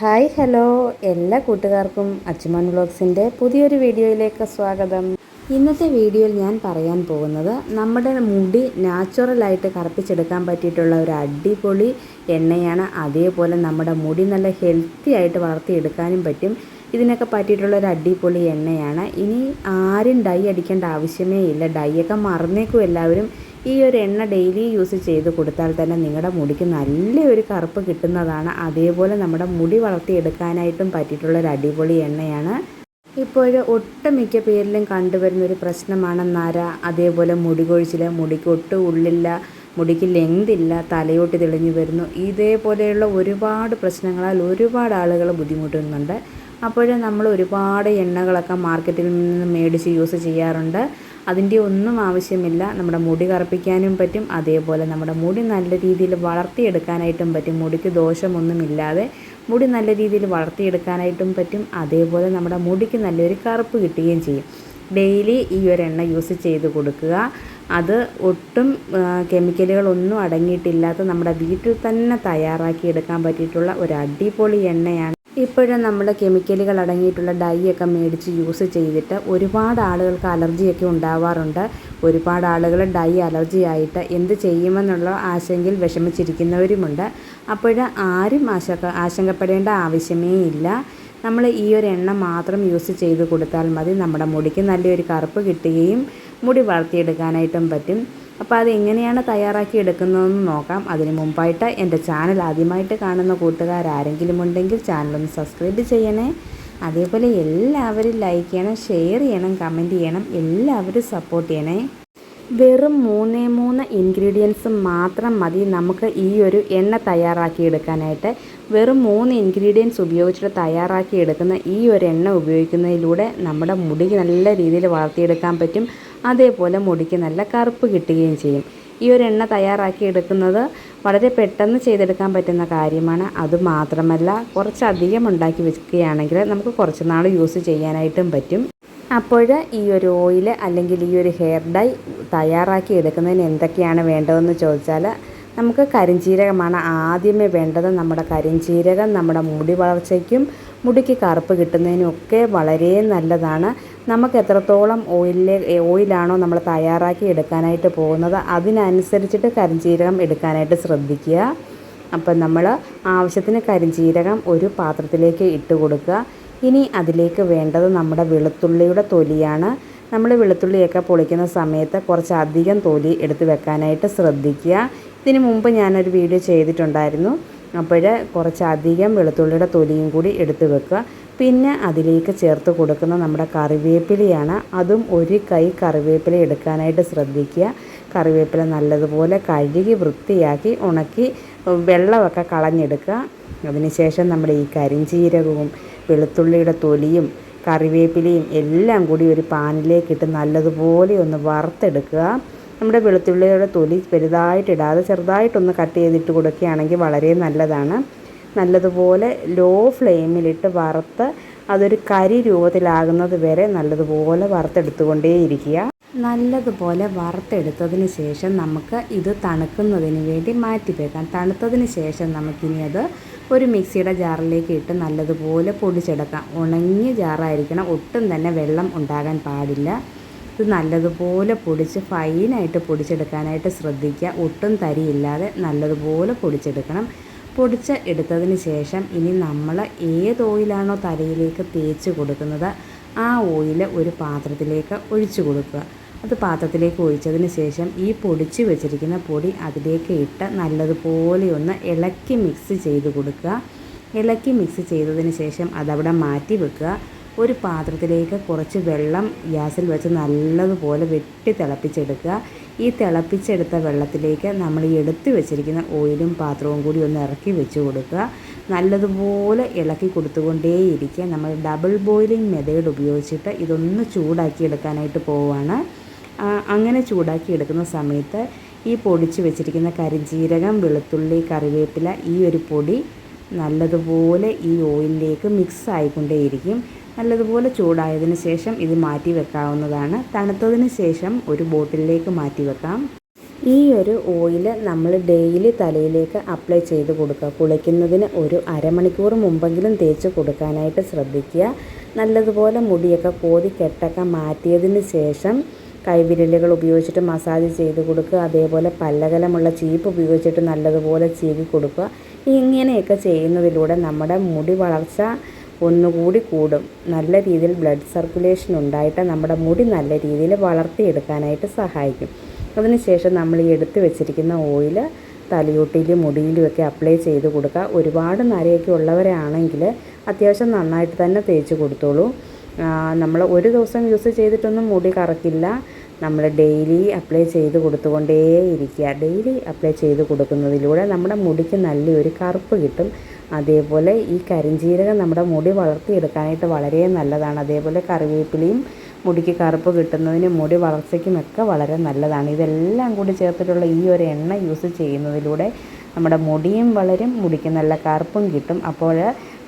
Hi hello. എല്ലാ കൂട്ടുകാർക്കും അച്ചുമൺ വ്ളോഗ്സിന്റെ പുതിയൊരു വീഡിയോയിലേക്ക് സ്വാഗതം. ഇന്നത്തെ വീഡിയോയിൽ ഞാൻ പറയാൻ പോകുന്നത് നമ്മുടെ മുടി നാച്ചുറലായിട്ട് കറുപ്പിച്ചെടുക്കാൻ പറ്റിയിട്ടുള്ള ഒരു അടിപൊളി എണ്ണയാണ്. അതേപോലെ നമ്മുടെ മുടി നല്ല ഹെൽത്തി ആയിട്ട് വളർത്തിയെടുക്കാനും പറ്റും. ഇതിനൊക്കെ പറ്റിയിട്ടുള്ള ഒരു അടിപൊളി എണ്ണയാണ്. ഇനി ആരും ഡൈ അടിക്കേണ്ട ആവശ്യമേ ഇല്ല. ഡൈയൊക്കെ മറന്നേക്കും എല്ലാവരും. ഈ ഒരു എണ്ണ ഡെയിലി യൂസ് ചെയ്ത് കൊടുത്താൽ തന്നെ നിങ്ങളുടെ മുടിക്ക് നല്ലൊരു കറുപ്പ് കിട്ടുന്നതാണ്. അതേപോലെ നമ്മുടെ മുടി വളർത്തിയെടുക്കാനായിട്ടും പറ്റിയിട്ടുള്ള ഒരു അടിപൊളി എണ്ണയാണ്. ഇപ്പോൾ ഒട്ടുമിക്ക പേരിലും കണ്ടുവരുന്ന ഒരു പ്രശ്നമാണ് നര. അതേപോലെ മുടി കൊഴിച്ചിൽ മുടിക്ക് ഒട്ടും ഉള്ളില്ല മുടിക്ക് ലെങ്ത് ഇല്ല തലയോട്ട് തെളിഞ്ഞു വരുന്നു. ഇതേപോലെയുള്ള ഒരുപാട് പ്രശ്നങ്ങളാൽ ഒരുപാട് ആളുകൾ ബുദ്ധിമുട്ടുന്നുണ്ട്. അപ്പോഴേ നമ്മൾ ഒരുപാട് എണ്ണകളൊക്കെ മാർക്കറ്റിൽ നിന്ന് മേടിച്ച് യൂസ് ചെയ്യാറുണ്ട്. അതിന്റെ ഒന്നും ആവശ്യമില്ല. നമ്മുടെ മുടി കറുപ്പിക്കാനും പറ്റും. അതേപോലെ നമ്മുടെ മുടി നല്ല രീതിയിൽ വളർത്തിയെടുക്കാനായിട്ടും പറ്റും. മുടിക്ക് ദോഷമൊന്നുമില്ലാതെ മുടി നല്ല രീതിയിൽ വളർത്തിയെടുക്കാനായിട്ടും പറ്റും. അതേപോലെ നമ്മുടെ മുടിക്ക് നല്ലൊരു കറുപ്പ് കിട്ടുകയും ചെയ്യും. ഡെയിലി ഈ ഒരു എണ്ണ യൂസ് ചെയ്ത് കൊടുക്കുക. അത് ഒട്ടും കെമിക്കലുകളൊന്നും അടങ്ങിയിട്ടില്ലാത്ത നമ്മുടെ വീട്ടിൽ തന്നെ തയ്യാറാക്കി എടുക്കാൻ പറ്റിയിട്ടുള്ള ഒരു അടിപൊളി എണ്ണയാണ് ഇപ്പോഴും നമ്മൾ കെമിക്കലുകൾ അടങ്ങിയിട്ടുള്ള ഡൈ ഒക്കെ മേടിച്ച് യൂസ് ചെയ്തിട്ട് ഒരുപാട് ആളുകൾക്ക് അലർജിയൊക്കെ ഉണ്ടാവാറുണ്ട്. ഒരുപാട് ആളുകൾ ഡൈ അലർജി ആയിട്ട് എന്ത് ചെയ്യുമെന്നുള്ള ആശങ്കയിൽ വിഷമിച്ചിരിക്കുന്നവരുമുണ്ട്. അപ്പോൾ ആരും ആശങ്ക ആശങ്കപ്പെടേണ്ട ആവശ്യമേ ഇല്ല. നമ്മൾ ഈ ഒരു എണ്ണ മാത്രം യൂസ് ചെയ്ത് കൊടുത്താൽ മതി. നമ്മുടെ മുടിക്ക് നല്ലൊരു കറുപ്പ് കിട്ടുകയും മുടി വളർത്തിയെടുക്കാനായിട്ടും പറ്റും. അപ്പോൾ അത് എങ്ങനെയാണ് തയ്യാറാക്കി എടുക്കുന്നതെന്ന് നോക്കാം. അതിന് മുമ്പായിട്ട് എന്റെ ചാനൽ ആദ്യമായിട്ട് കാണുന്ന കൂട്ടുകാരാരെങ്കിലും ഉണ്ടെങ്കിൽ ചാനലൊന്ന് സബ്സ്ക്രൈബ് ചെയ്യണേ. അതേപോലെ എല്ലാവരും ലൈക്ക് ചെയ്യണം ഷെയർ ചെയ്യണം കമന്റ് ചെയ്യണം എല്ലാവരും സപ്പോർട്ട് ചെയ്യണേ. വെറും മൂന്നേ മൂന്ന് ഇൻഗ്രീഡിയൻസ് മാത്രം മതി നമുക്ക് ഈ ഒരു എണ്ണ തയ്യാറാക്കി എടുക്കാനായിട്ട്. വെറും മൂന്ന് ഇൻഗ്രീഡിയൻസ് ഉപയോഗിച്ചിട്ട് തയ്യാറാക്കി എടുക്കുന്ന ഈ ഒരു എണ്ണ ഉപയോഗിക്കുന്നതിലൂടെ നമ്മുടെ മുടി നല്ല രീതിയിൽ വളർത്തിയെടുക്കാൻ പറ്റും. അതേപോലെ മുടിക്ക് നല്ല കറുപ്പ് കിട്ടുകയും ചെയ്യും. ഈ ഒരു എണ്ണ തയ്യാറാക്കി എടുക്കുന്നത് വളരെ പെട്ടെന്ന് ചെയ്തെടുക്കാൻ പറ്റുന്ന കാര്യമാണ്. അതുമാത്രമല്ല കുറച്ചധികം ഉണ്ടാക്കി വെക്കുകയാണെങ്കിൽ നമുക്ക് കുറച്ച് നാൾ യൂസ് ചെയ്യാനായിട്ടും പറ്റും. അപ്പോൾ ഈ ഒരു ഓയിൽ അല്ലെങ്കിൽ ഈ ഒരു ഹെയർ ഡൈ തയ്യാറാക്കി എടുക്കുന്നതിന് എന്തൊക്കെയാണ് വേണ്ടതെന്ന് ചോദിച്ചാൽ നമുക്ക് കരിഞ്ചീരകമാണ് ആദ്യമേ വേണ്ടത്. നമ്മുടെ കരിഞ്ചീരകം നമ്മുടെ മുടി വളർച്ചയ്ക്കും മുടിക്ക് കറുപ്പ് കിട്ടുന്നതിനൊക്കെ വളരെ നല്ലതാണ്. നമുക്ക് എത്രത്തോളം ഓയിലിൽ ഓയിലാണോ നമ്മൾ തയ്യാറാക്കി എടുക്കാനായിട്ട് പോകുന്നത് അതിനനുസരിച്ചിട്ട് കരിഞ്ചീരകം എടുക്കാനായിട്ട് ശ്രദ്ധിക്കുക. അപ്പം നമ്മൾ ആവശ്യത്തിന് കരിഞ്ചീരകം ഒരു പാത്രത്തിലേക്ക് ഇട്ട് കൊടുക്കുക. ഇനി അതിലേക്ക് വേണ്ടത് നമ്മുടെ വെളുത്തുള്ളിയുടെ തൊലിയാണ്. നമ്മൾ വെളുത്തുള്ളിയൊക്കെ പൊളിക്കുന്ന സമയത്ത് കുറച്ച് അധികം തൊലി എടുത്ത് വെക്കാനായിട്ട് ശ്രദ്ധിക്കുക. ഇതിന് മുമ്പ് ഞാനൊരു വീഡിയോ ചെയ്തിട്ടുണ്ടായിരുന്നു. അപ്പോൾ കുറച്ചധികം വെളുത്തുള്ളിയുടെ തൊലിയും കൂടി എടുത്ത് വെക്കുക. പിന്നെ അതിലേക്ക് ചേർത്ത് കൊടുക്കുന്ന നമ്മുടെ കറിവേപ്പിലയാണ്. അതും ഒരു കൈ കറിവേപ്പില എടുക്കാനായിട്ട് ശ്രദ്ധിക്കുക. കറിവേപ്പില നല്ലതുപോലെ കഴുകി വൃത്തിയാക്കി ഉണക്കി വെള്ളമൊക്കെ കളഞ്ഞെടുക്കുക. അതിനുശേഷം നമ്മുടെ ഈ കരിഞ്ചീരകവും വെളുത്തുള്ളിയുടെ തൊലിയും കറിവേപ്പിലയും എല്ലാം കൂടി ഒരു പാനിലേക്കിട്ട് നല്ലതുപോലെ ഒന്ന് വറുത്തെടുക്കുക. നമ്മുടെ വെളുത്തുള്ളിയുടെ തൊലി വലുതായിട്ടിടാതെ ചെറുതായിട്ടൊന്ന് കട്ട് ചെയ്തിട്ട് കൊടുക്കുകയാണെങ്കിൽ വളരെ നല്ലതാണ്. നല്ലതുപോലെ ലോ ഫ്ലെയിമിലിട്ട് വറുത്ത് അതൊരു കരി രൂപത്തിലാകുന്നത് വരെ നല്ലതുപോലെ വറുത്തെടുത്തുകൊണ്ടേയിരിക്കുക. നല്ലതുപോലെ വറുത്തെടുത്തതിന് ശേഷം നമുക്ക് ഇത് തണുക്കുന്നതിന് വേണ്ടി മാറ്റി വെക്കാം. തണുത്തതിന് ശേഷം നമുക്കിനി അത് ഒരു മിക്സിയുടെ ജാറിലേക്ക് ഇട്ട് നല്ലതുപോലെ പൊടിച്ചെടുക്കാം. ഉണങ്ങിയ ജാറായിരിക്കണം. ഒട്ടും തന്നെ വെള്ളം ഉണ്ടാകാൻ പാടില്ല. ഇത് നല്ലതുപോലെ പൊടിച്ച് ഫൈനായിട്ട് പൊടിച്ചെടുക്കാനായിട്ട് ശ്രദ്ധിക്കുക. ഒട്ടും തരിയില്ലാതെ നല്ലതുപോലെ പൊടിച്ചെടുക്കണം. പൊടിച്ച് എടുത്തതിന് ശേഷം ഇനി നമ്മൾ ഏത് ഓയിലാണോ തലയിലേക്ക് തേച്ച് കൊടുക്കുന്നത് ആ ഓയിൽ ഒരു പാത്രത്തിലേക്ക് ഒഴിച്ചു കൊടുക്കുക. അത് പാത്രത്തിലേക്ക് ഒഴിച്ചതിന് ശേഷം ഈ പൊടിച്ച് വെച്ചിരിക്കുന്ന പൊടി അതിലേക്ക് ഇട്ട് നല്ലതുപോലെ ഒന്ന് ഇളക്കി മിക്സ് ചെയ്ത് കൊടുക്കുക. ഇളക്കി മിക്സ് ചെയ്തതിന് ശേഷം അതവിടെ മാറ്റി വെക്കുക. ഒരു പാത്രത്തിലേക്ക് കുറച്ച് വെള്ളം ഗ്യാസിൽ വെച്ച് നല്ലതുപോലെ വെട്ടി തിളപ്പിച്ചെടുക്കുക. ഈ തിളപ്പിച്ചെടുത്ത വെള്ളത്തിലേക്ക് നമ്മൾ ഈ എടുത്ത് വെച്ചിരിക്കുന്ന ഓയിലും പാത്രവും കൂടി ഒന്ന് ഇറക്കി വെച്ച് കൊടുക്കുക. നല്ലതുപോലെ ഇളക്കി കൊടുത്തുകൊണ്ടേയിരിക്കുക. നമ്മൾ ഡബിൾ ബോയിലിംഗ് മെത്തേഡ് ഉപയോഗിച്ചിട്ട് ഇതൊന്ന് ചൂടാക്കി എടുക്കാനായിട്ട് പോവുകയാണ്. അങ്ങനെ ചൂടാക്കി എടുക്കുന്ന സമയത്ത് ഈ പൊടിച്ച് വെച്ചിരിക്കുന്ന കരിഞ്ജീരകം വെളുത്തുള്ളി കറിവേപ്പില ഈ ഒരു പൊടി നല്ലതുപോലെ ഈ ഓയിലിലേക്ക് മിക്സ് ആയിക്കൊണ്ടേയിരിക്കും. നല്ലതുപോലെ ചൂടായതിന് ശേഷം ഇത് മാറ്റി വെക്കാവുന്നതാണ്. തണുത്തതിന് ശേഷം ഒരു ബോട്ടിലേക്ക് മാറ്റി വെക്കാം. ഈ ഒരു ഓയിൽ നമ്മൾ ഡെയിലി തലയിലേക്ക് അപ്ലൈ ചെയ്ത് കൊടുക്കുക. കുളിക്കുന്നതിന് ഒരു അരമണിക്കൂർ മുമ്പെങ്കിലും തേച്ച് കൊടുക്കാനായിട്ട് ശ്രദ്ധിക്കുക. നല്ലതുപോലെ മുടിയൊക്കെ കോതി കെട്ടൊക്കെ മാറ്റിയതിന് ശേഷം കൈവിരലുകൾ ഉപയോഗിച്ചിട്ട് മസാജ് ചെയ്ത് കൊടുക്കുക. അതേപോലെ പല്ലകലമുള്ള ചീപ്പ് ഉപയോഗിച്ചിട്ട് നല്ലതുപോലെ ചീവി കൊടുക്കുക. ഇങ്ങനെയൊക്കെ ചെയ്യുന്നതിലൂടെ നമ്മുടെ മുടി വളർച്ച ഒന്നുകൂടി കൂടും. നല്ല രീതിയിൽ ബ്ലഡ് സർക്കുലേഷൻ ഉണ്ടായിട്ട് നമ്മുടെ മുടി നല്ല രീതിയിൽ വളർത്തിയെടുക്കാനായിട്ട് സഹായിക്കും. അതിനുശേഷം നമ്മൾ ഈ എടുത്ത് വെച്ചിരിക്കുന്ന ഓയിൽ തലയോട്ടിയിലും മുടിയിലുമൊക്കെ അപ്ലൈ ചെയ്ത് കൊടുക്കുക. ഒരുപാട് നരയൊക്കെ ഉള്ളവരാണെങ്കിൽ അത്യാവശ്യം നന്നായിട്ട് തന്നെ തേച്ച് കൊടുത്തോളൂ. നമ്മൾ ഒരു ദിവസം യൂസ് ചെയ്തിട്ടൊന്നും മുടി കറക്കില്ല. നമ്മൾ ഡെയിലി അപ്ലൈ ചെയ്ത് കൊടുത്തുകൊണ്ടേ ഇരിക്കുക ഡെയിലി അപ്ലൈ ചെയ്ത് കൊടുക്കുന്നതിലൂടെ നമ്മുടെ മുടിക്ക് നല്ലൊരു കറുപ്പ് കിട്ടും. അതേപോലെ ഈ കരിഞ്ചീരകം നമ്മുടെ മുടി വളർത്തിയെടുക്കാനായിട്ട് വളരെ നല്ലതാണ്. അതേപോലെ കറിവേപ്പിലയും മുടിക്ക് കറുപ്പ് കിട്ടുന്നതിനും മുടി വളർച്ചയ്ക്കുമൊക്കെ വളരെ നല്ലതാണ്. ഇതെല്ലാം കൂടി ചേർത്തിട്ടുള്ള ഈ ഒരു എണ്ണ യൂസ് ചെയ്യുന്നതിലൂടെ നമ്മുടെ മുടിയും വളരും മുടിക്ക് നല്ല കറുപ്പും കിട്ടും. അപ്പോൾ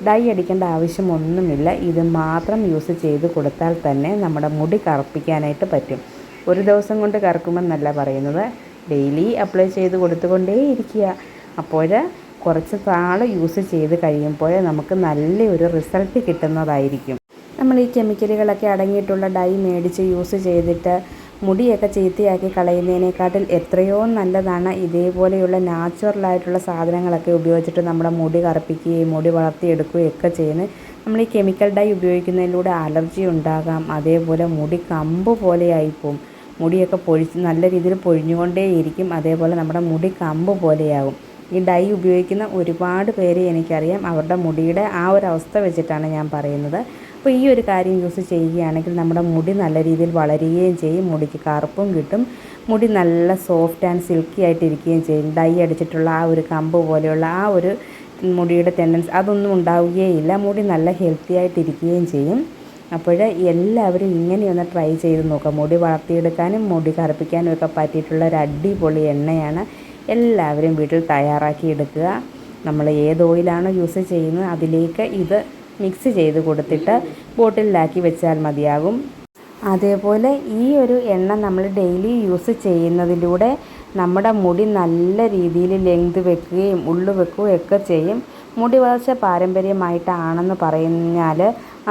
ഡൈ അടിക്കേണ്ട ആവശ്യമൊന്നുമില്ല. ഇത് മാത്രം യൂസ് ചെയ്ത് കൊടുത്താൽ തന്നെ നമ്മുടെ മുടി കറുപ്പിക്കാനായിട്ട് പറ്റും. ഒരു ദിവസം കൊണ്ട് കറക്കുമെന്നല്ല പറയുന്നത്. ഡെയിലി അപ്ലൈ ചെയ്ത് കൊടുത്തുകൊണ്ടേ ഇരിക്കുക അപ്പോൾ കുറച്ച് നാൾ യൂസ് ചെയ്ത് കഴിയുമ്പോൾ നമുക്ക് നല്ലൊരു റിസൾട്ട് കിട്ടുന്നതായിരിക്കും. നമ്മൾ ഈ കെമിക്കലുകളൊക്കെ അടങ്ങിയിട്ടുള്ള ഡൈ മേടിച്ച് യൂസ് ചെയ്തിട്ട് മുടിയൊക്കെ ചീത്തയാക്കി കളയുന്നതിനേക്കാട്ടിൽ എത്രയോ നല്ലതാണ് ഇതേപോലെയുള്ള നാച്ചുറലായിട്ടുള്ള സാധനങ്ങളൊക്കെ ഉപയോഗിച്ചിട്ട് നമ്മുടെ മുടി കറുപ്പിക്കുകയും മുടി വളർത്തിയെടുക്കുകയും ഒക്കെ ചെയ്യുന്നത്. നമ്മൾ ഈ കെമിക്കൽ ഡൈ ഉപയോഗിക്കുന്നതിലൂടെ അലർജി ഉണ്ടാകാം. അതേപോലെ മുടി കമ്പ് പോലെയായിപ്പോവും. മുടിയൊക്കെ പൊഴിച്ച് നല്ല രീതിയിൽ പൊഴിഞ്ഞുകൊണ്ടേയിരിക്കും. അതേപോലെ നമ്മുടെ മുടി കമ്പ് പോലെയാകും. ഈ ഡൈ ഉപയോഗിക്കുന്ന ഒരുപാട് പേര് എനിക്കറിയാം. അവരുടെ മുടിയുടെ ആ ഒരു അവസ്ഥ വെച്ചിട്ടാണ് ഞാൻ പറയുന്നത്. അപ്പോൾ ഈ ഒരു കാര്യം യൂസ് ചെയ്യുകയാണെങ്കിൽ നമ്മുടെ മുടി നല്ല രീതിയിൽ വളരുകയും ചെയ്യും. മുടിക്ക് കറുപ്പും കിട്ടും. മുടി നല്ല സോഫ്റ്റ് ആൻഡ് സിൽക്കി ആയിട്ടിരിക്കുകയും ചെയ്യും. ഡൈ അടിച്ചിട്ടുള്ള ആ ഒരു കമ്പ് പോലെയുള്ള ആ ഒരു മുടിയുടെ ടെൻഡൻസ് അതൊന്നും ഉണ്ടാവുകയില്ല. മുടി നല്ല ഹെൽത്തി ആയിട്ടിരിക്കുകയും ചെയ്യും. അപ്പോൾ എല്ലാവരും ഇങ്ങനെയൊന്ന് ട്രൈ ചെയ്ത് നോക്കുക. മുടി വളർത്തിയെടുക്കാനും മുടി കറുപ്പിക്കാനും ഒക്കെ പറ്റിയിട്ടുള്ള ഒരു അടിപൊളി എണ്ണയാണ് എല്ലാവരും വീട്ടിൽ തയ്യാറാക്കി എടുക്കുക. നമ്മൾ ഏത് ഓയിലാണോ യൂസ് ചെയ്യുന്നത് അതിലേക്ക് ഇത് മിക്സ് ചെയ്ത് കൊടുത്തിട്ട് ബോട്ടിലാക്കി വെച്ചാൽ മതിയാകും. അതേപോലെ ഈ ഒരു എണ്ണ നമ്മൾ ഡെയിലി യൂസ് ചെയ്യുന്നതിലൂടെ നമ്മുടെ മുടി നല്ല രീതിയിൽ ലെങ്ത് വെക്കുകയും ഉള്ളു വെക്കുകയും ഒക്കെ ചെയ്യും. മുടി വളർച്ച പാരമ്പര്യമായിട്ടാണെന്ന് പറഞ്ഞാൽ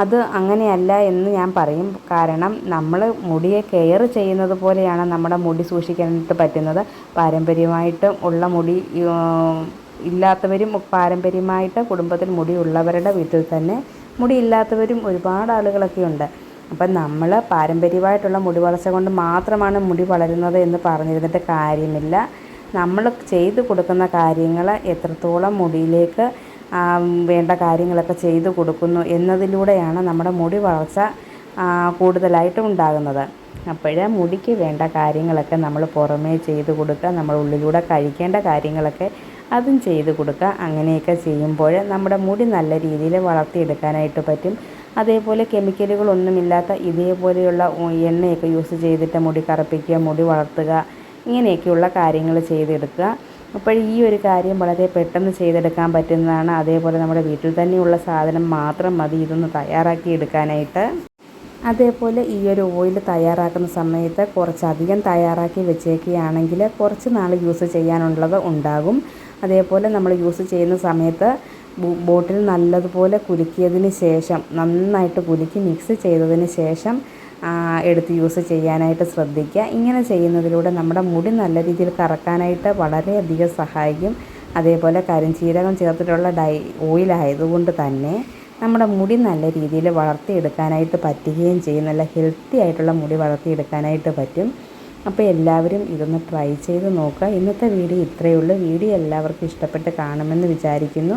അത് അങ്ങനെയല്ല എന്ന് ഞാൻ പറയും. കാരണം നമ്മൾ മുടിയെ കെയർ ചെയ്യുന്നത് പോലെയാണ് നമ്മുടെ മുടി സൂക്ഷിക്കാനായിട്ട് പറ്റുന്നത്. പാരമ്പര്യമായിട്ടും ഉള്ള മുടി ഇല്ലാത്തവരും പാരമ്പര്യമായിട്ട് കുടുംബത്തിൽ മുടിയുള്ളവരുടെ വീട്ടിൽ തന്നെ മുടിയില്ലാത്തവരും ഒരുപാട് ആളുകളൊക്കെ ഉണ്ട്. അപ്പം നമ്മൾ പാരമ്പര്യമായിട്ടുള്ള മുടി വളർച്ച കൊണ്ട് മാത്രമാണ് മുടി വളരുന്നത് എന്ന് പറഞ്ഞിരുന്നിട്ട് കാര്യമില്ല. നമ്മൾ ചെയ്തു കൊടുക്കുന്ന കാര്യങ്ങൾ എത്രത്തോളം മുടിയിലേക്ക് വേണ്ട കാര്യങ്ങളൊക്കെ ചെയ്തു കൊടുക്കുന്നു എന്നതിലൂടെയാണ് നമ്മുടെ മുടി വളർച്ച കൂടുതലായിട്ടും ഉണ്ടാകുന്നത്. അപ്പോഴേ മുടിക്ക് വേണ്ട കാര്യങ്ങളൊക്കെ നമ്മൾ പുറമേ ചെയ്ത് കൊടുക്കുക നമ്മൾ ഉള്ളിലൂടെ കഴിക്കേണ്ട കാര്യങ്ങളൊക്കെ അതും ചെയ്ത് കൊടുക്കുക അങ്ങനെയൊക്കെ ചെയ്യുമ്പോൾ നമ്മുടെ മുടി നല്ല രീതിയിൽ വളർത്തിയെടുക്കാനായിട്ട് പറ്റും. അതേപോലെ കെമിക്കലുകളൊന്നുമില്ലാത്ത ഇതേപോലെയുള്ള എണ്ണയൊക്കെ യൂസ് ചെയ്തിട്ട് മുടി കറുപ്പിക്കുക മുടി വളർത്തുക ഇങ്ങനെയൊക്കെയുള്ള കാര്യങ്ങൾ ചെയ്തെടുക്കുക. അപ്പോൾ ഈ ഒരു കാര്യം വളരെ പെട്ടെന്ന് ചെയ്തെടുക്കാൻ പറ്റുന്നതാണ്. അതേപോലെ നമ്മുടെ വീട്ടിൽ തന്നെയുള്ള സാധനം മാത്രം മതി. ഇതൊന്ന് തയ്യാറാക്കി എടുക്കാനായിട്ട് അതേപോലെ ഈ ഒരു ഓയിൽ തയ്യാറാക്കുന്ന സമയത്ത് കുറച്ചധികം തയ്യാറാക്കി വെച്ചേക്കുകയാണെങ്കിൽ കുറച്ച് നാൾ യൂസ് ചെയ്യാനുള്ളത് ഉണ്ടാകും. അതേപോലെ നമ്മൾ യൂസ് ചെയ്യുന്ന സമയത്ത് ബോട്ടിൽ നല്ലതുപോലെ കുലുക്കിയതിന് ശേഷം നന്നായിട്ട് കുലുക്കി മിക്സ് ചെയ്തതിന് ശേഷം എടുത്ത് യൂസ് ചെയ്യാനായിട്ട് ശ്രദ്ധിക്കുക. ഇങ്ങനെ ചെയ്യുന്നതിലൂടെ നമ്മുടെ മുടി നല്ല രീതിയിൽ കറക്കാനായിട്ട് വളരെയധികം സഹായിക്കും. അതേപോലെ കരിഞ്ചീരകം ചേർത്തിട്ടുള്ള ഡൈ ഓയിലായതുകൊണ്ട് തന്നെ നമ്മുടെ മുടി നല്ല രീതിയിൽ വളർത്തിയെടുക്കാനായിട്ട് പറ്റുകയും ചെയ്യും. നല്ല ഹെൽത്തി ആയിട്ടുള്ള മുടി വളർത്തിയെടുക്കാനായിട്ട് പറ്റും. അപ്പോൾ എല്ലാവരും ഇതൊന്ന് ട്രൈ ചെയ്ത് നോക്കുക. ഇന്നത്തെ വീഡിയോ ഇത്രയേ ഉള്ളൂ. വീഡിയോ എല്ലാവർക്കും ഇഷ്ടപ്പെട്ട് കാണുമെന്ന് വിചാരിക്കുന്നു.